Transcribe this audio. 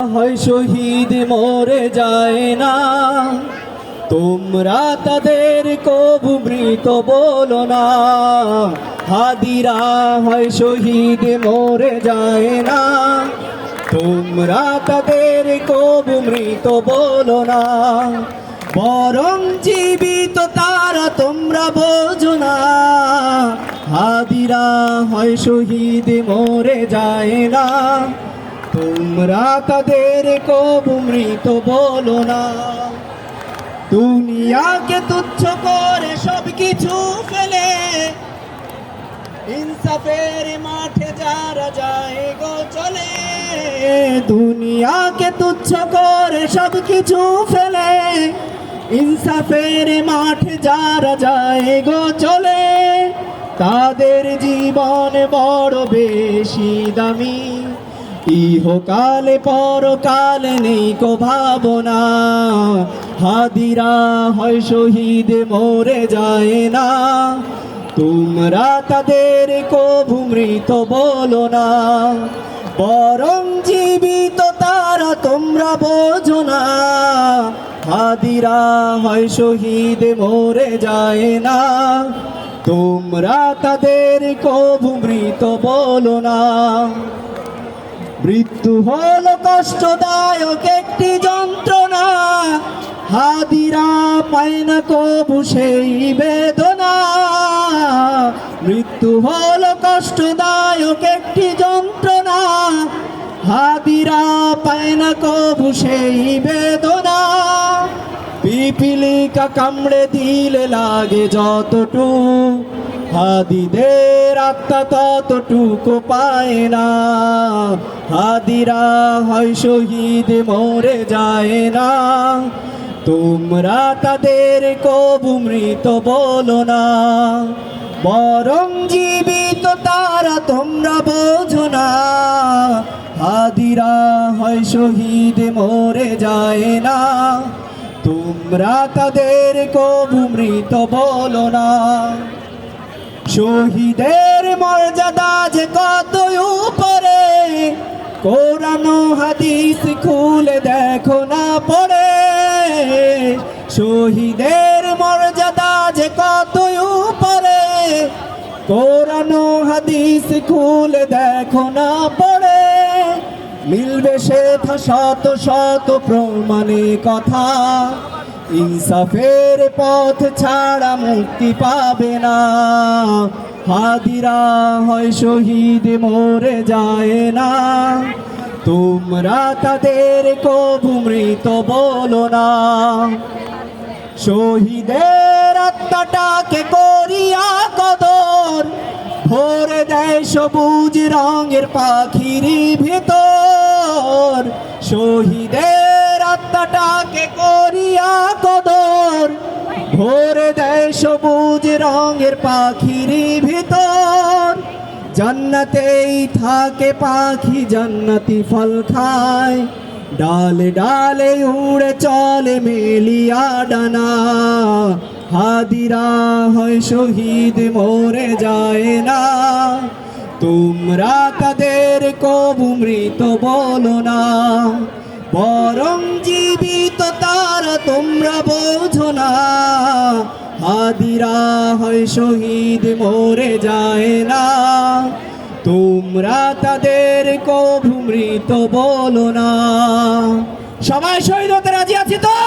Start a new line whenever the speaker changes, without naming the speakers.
হয় শহীদ মরে যায় না। তোমরা তাদের কবু মৃত বলো না। হাদিরা হয় শহীদ মরে যায় না। তোমরা তাদের কবু মৃত বলো না। বরং জীবিত তারা তোমরা বোঝো না। হাদিরা হয় শহীদ মরে যায় না। তোমরা তাদের কবু মৃত বলো না। দুনিয়াকে তুচ্ছ করে সব কিছু ফেলে। ইনসাফের মাঠে যারা যায় গো চলে। দুনিয়াকে তুচ্ছ করে সব কিছু ফেলে। ইনসাফের মাঠে যারা যায় গো চলে। তাদের জীবন বড় বেশি দামি। ইহকালে পরকালে নেই কো ভাবনা। হাদিরা হয় শহীদ মরে যায় না। তোমরা তাদের কবু মৃত বলো না। বরং জীবিত তারা তোমরা বোঝো না। হাদিরা হয় শহীদ মরে যায় না। তোমরা তাদের কবু মৃত বলো না। মৃত্যু হল কষ্টদায়ক একটি যন্ত্রণা। হাদিরা পায় না কবু সেই বেদনা। মৃত্যু হল কষ্টদায়ক একটি যন্ত্রণা। হাদিরা পায় না কবু সেই বেদনা। পিপিলিকা কামড়ে দিলে লাগে যতটু হাদিদের আত্মা ততটুকু পায় না। হাদিরা হয় শহীদ, মরে যায় না। তোমরা তাদের কবু মৃত বলো না। বরং জীবিত তারা তোমরা বোঝো না। হাদিরা হয় শহীদ, মরে যায় না। তোমরা তাদের কবু মৃত বলো না। শহীদের মর্যাদা যে কত উপরে, কোরআন হাদিস খুলে দেখো না পড়ে। শহীদের মর্যাদা যে কত উপরে, কোরআন হাদিস খুলে দেখো না পড়ে। মিলবে সে শত শত প্রমাণে কথা। ইনসাফের পথ ছাড়া মুক্তি পাবে না। হাদিরা হয় শহীদ মরে যায় না। তোমরা তাদের কবু মৃত বলো না। শহীদের আত্মাটাকে করিয়া কদর, ভরে দেয় সবুজ রঙের পাখির ভিতর। শহীদের আত্মাটাকে করিয়া ভরে দেয় সবুজ রঙের পাখির ভিতর। জান্নাতেই থাকে পাখি, জান্নাতি ফল খায়। ডালে ডালে উড়ে চলে মেলিয়া ডানা। হাদিরা হয় শহীদ, মরে যায় না। তোমরা তাদের কবু মৃত বলো না। বরং তারা তোমরা বোঝো না। হাদিরা হয় শহীদ মরে যায় না। তোমরা তাদের কভু মৃত বলো না। সবাই শহীদ হতে রাজি আছি তো?